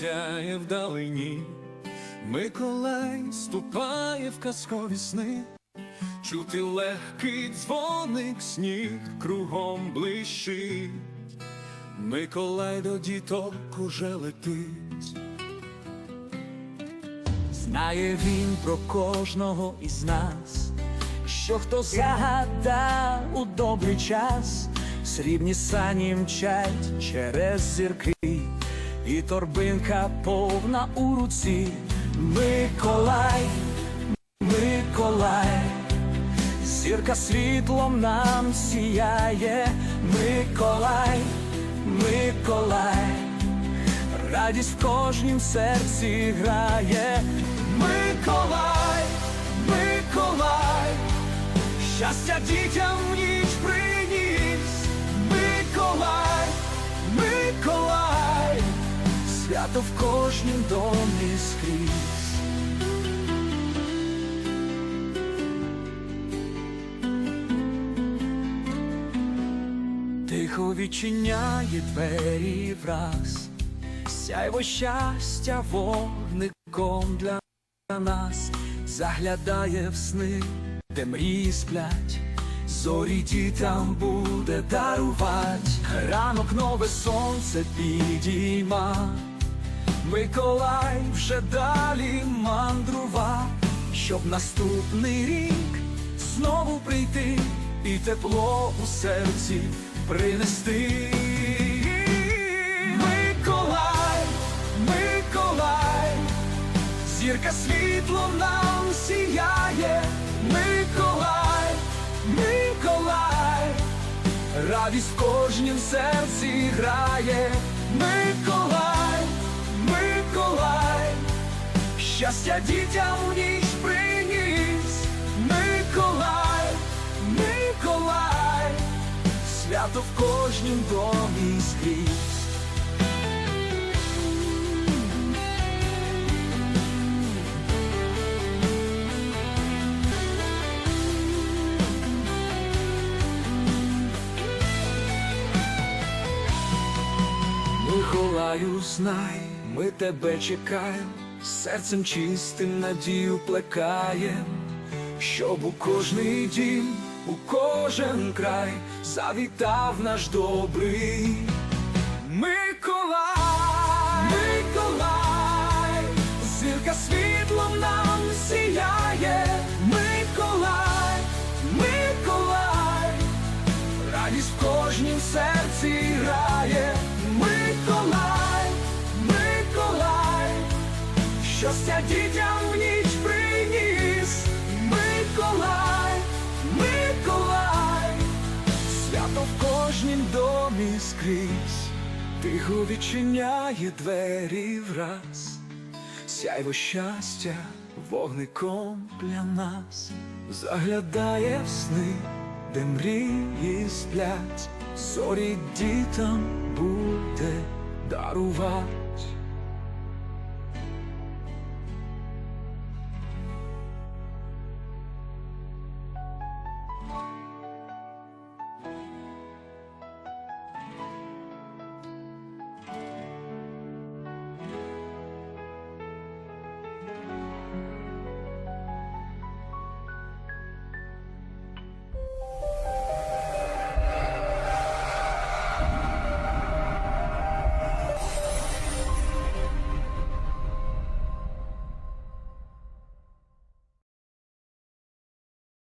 сяє вдалині, Миколай ступає в казкові сни, чути легкий дзвоник, сніг кругом блищить, Миколай до діток уже летить. Знає він про кожного із нас, що хто загадав у добрий час, срібні сані мчать через зірки, і торбинка повна у руці. Миколай, Миколай, зірка світлом нам сіяє, Миколай, Миколай. Радість в кожнім серці грає. Миколай, Миколай, щастя дітям свято в кожнім домі скрізь. Тихо відчиняє двері враз, сяйво щастя вогником для нас. Заглядає в сни, де мрії сплять, зорі дітям буде дарувати, ранок нове сонце підійма, Миколай вже далі мандрува, щоб наступний рік знову прийти і тепло у серці принести. Миколай, Миколай, зірка світло нам сіяє, Миколай, Миколай, радість в кожнім серці грає, Миколай, Миколай, щастя дітям ніч приніс, Миколай, Миколай, свято в кожнім домі скрізь. Миколаю, знай, ми тебе чекаємо, серцем чистим надію плекає, щоб у кожний дім, у кожен край завітав наш добрий. Миколай, щастя дітям в ніч приніс, Миколай, Миколай, свято в кожнім домі скрізь, тихо відчиняє двері враз, сяйво щастя вогником для нас, заглядає в сни, де мрії сплять, зорі дітям буде дарувати.